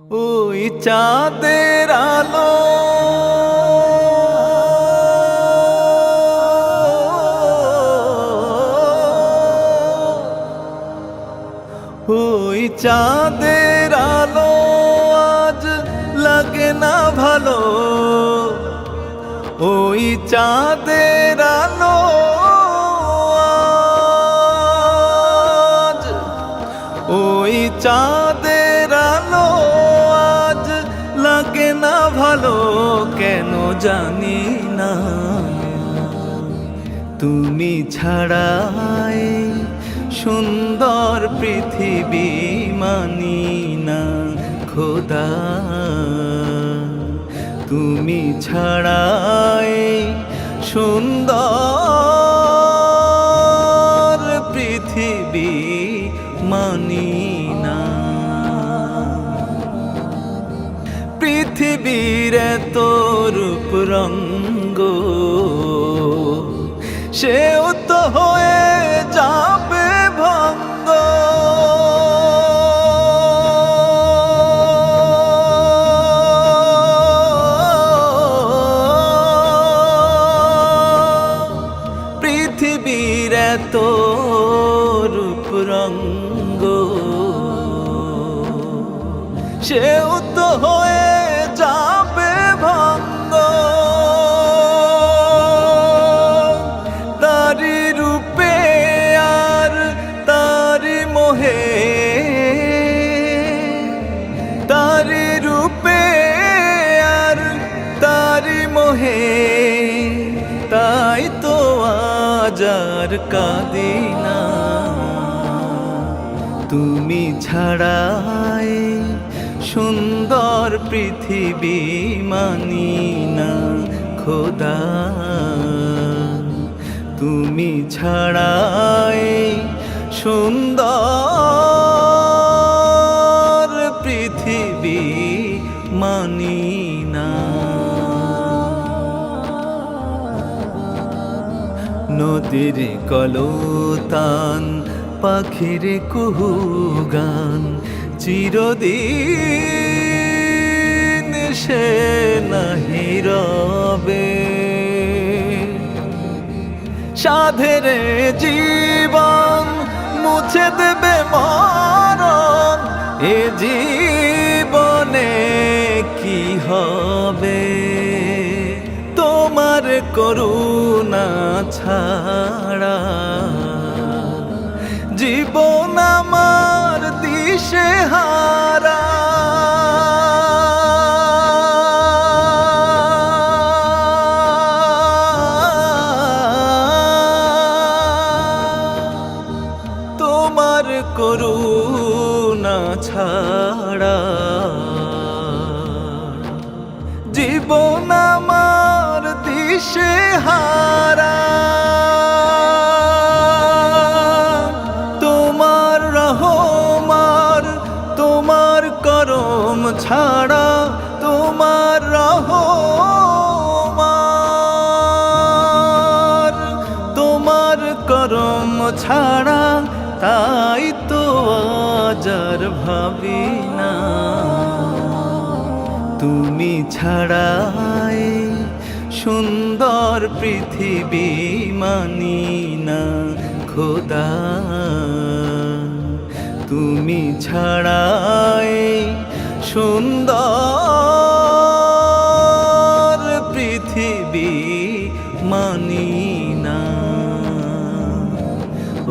ওই চাঁদের আলো। ওই চাঁদের আলো আজ লাগে না ভালো। ওই চাঁদের আলো আজ, ওই চাঁদের আলো জানি না। তুমি ছাড়াই সুন্দর পৃথিবী মানি না খোদা। তুমি ছাড়াই সুন্দর পৃথিবীর এত রূপ রঙ্গ সেও তো হয়ে যাবে ভঙ্গ। পৃথিবীর তো রূপ রঙ্গ সেও তো হয়ে রূপে আর তারি মোহে। তারি রূপে আর তারি মোহে। তাই তো আজার কাদিনা তুমি ছাড়াই সুন্দর পৃথিবী মানি না খোদা। তুমি ছাড়াই সুন্দর পৃথিবী মানি না। নদীর কলতান, পাখির কুহু গান চিরদিন সে নাহি রবে। সাধের জীবন মুছে দেবে মরণ। এ জীবনে কি হবে? তোমার করুণা ছাড়া জীবন আমার করুণা ছাড়া। জীবন আমার দিশে হারা। তোমার রহমার তোমার করম ছাড়া। করম ছাড়া তাই তো আজার ভাবি না। তুমি ছাড়াই সুন্দর পৃথিবী মানি না, খোদা। তুমি ছাড়াই সুন্দর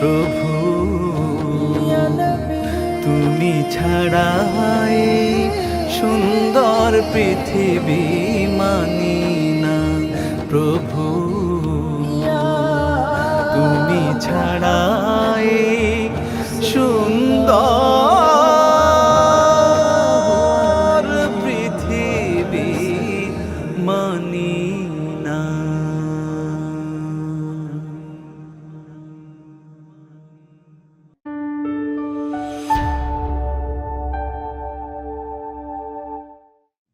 প্রভু তুমি ছাড়াই সুন্দর পৃথিবী মানি না। প্রভু তুমি ছাড়াই সুন্দর